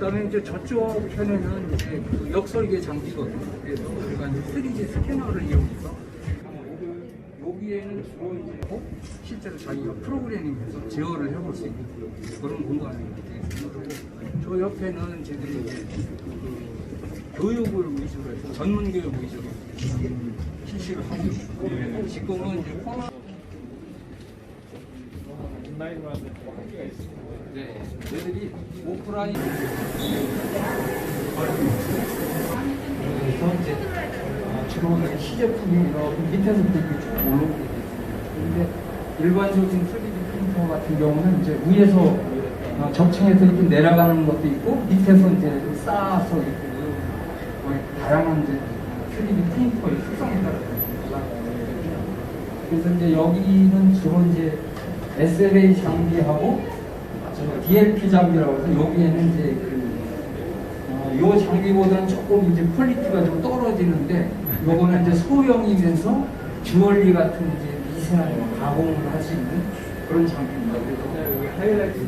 그다음에 이제 저쪽 편에는 이제 그 역설계 장비거든요. 그래서 우리가 이제 3D 스캐너를 이용해서 여기에는 주로 이제 어? 실제로 자기가 프로그래밍해서 제어를 해볼 수 있는 그런 되고 저 옆에는 저희들이 이제 그 교육을 위주로 해서 전문 교육 위주로 실시를 하고 있고 지금은 이제 코로나 네, 저희들이 오프라인 그래서 이제 어, 주로 이제 시제품이 이렇게 밑에서부터 이렇게 쭉 올라오게 돼요. 근데 일반적인 3D 프린터 같은 경우는 이제 위에서 어, 적층해서 이렇게 내려가는 것도 있고 밑에서 이제 쌓아서 이렇게 뭐 다양한 이제 3D 프린터의 특성에 따라서. 그래서 이제 여기는 주로 이제 SLA 장비하고 저 DLP 장비라고 해서 여기에는 이제 그 어, 요 장비보다는 조금 이제 퀄리티가 좀 떨어지는데 요거는 이제 소형이면서 주얼리 같은 이제 미세한 가공을 할 수 있는 그런 장비입니다. 그래서 여기 하이라이트